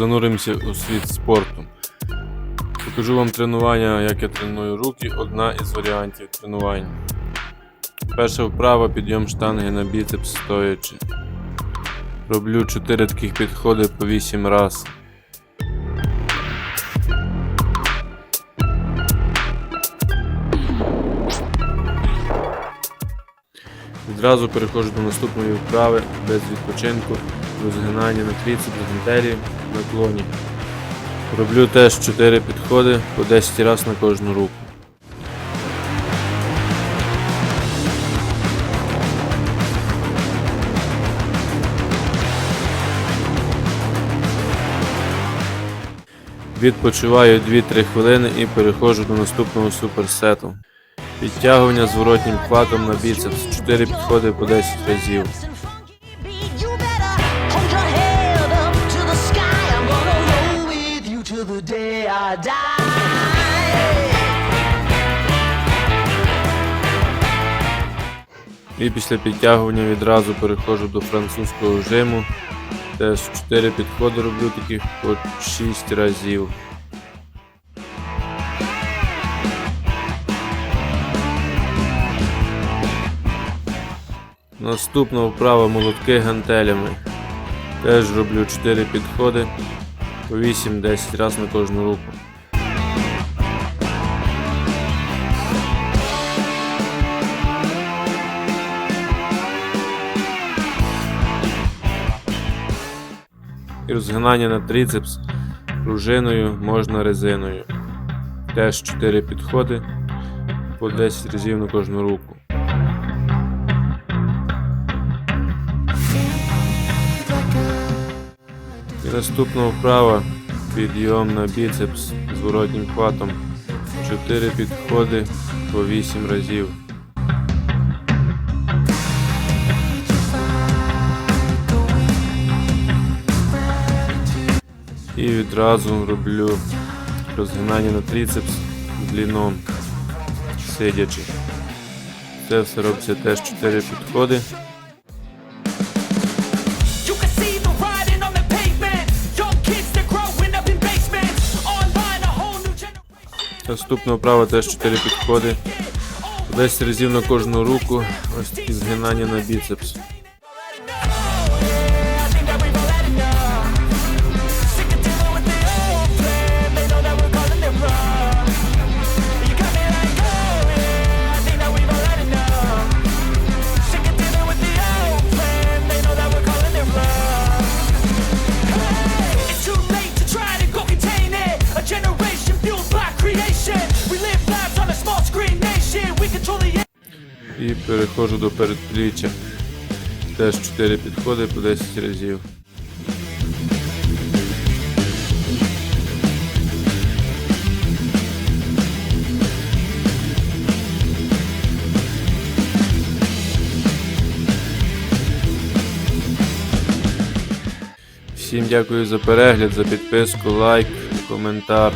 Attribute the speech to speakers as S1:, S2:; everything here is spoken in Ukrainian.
S1: зануримося у світ спорту. Покажу вам тренування, як я треную руки, одна із варіантів тренувань. Перша вправа підйом штанги на біцепс стоячи. Роблю 4 таких підходи по 8 раз. Відразу переходжу до наступної вправи без відпочинку, розгинання на трицепс, гантелі, наклоні. Роблю теж 4 підходи по 10 разів на кожну руку. Відпочиваю 2-3 хвилини і переходжу до наступного суперсету. Підтягування з воротнім хватом на біцепс. 4 підходи по 10 разів. І після підтягування відразу переходжу до французького жиму. Теж 4 підходи роблю таких по 6 разів. Наступна вправа молотки гантелями. Теж роблю 4 підходи по 8-10 разів на кожну руку. І розгинання на трицепс пружиною можна резиною. Теж 4 підходи по 10 разів на кожну руку. Наступна вправа підйом на біцепс з воротнім хватом. 4 підходи по 8 разів. І відразу роблю розгинання на трицепс длином сидячи. Це все робиться теж 4 підходи. Наступна вправа теж 4 підходи. 10 разів на кожну руку. Ось такі згинання на біцепс. І переходжу до передпліччя. Теж 4 підходи по 10 разів. Всім дякую за перегляд, за підписку, лайк, коментар.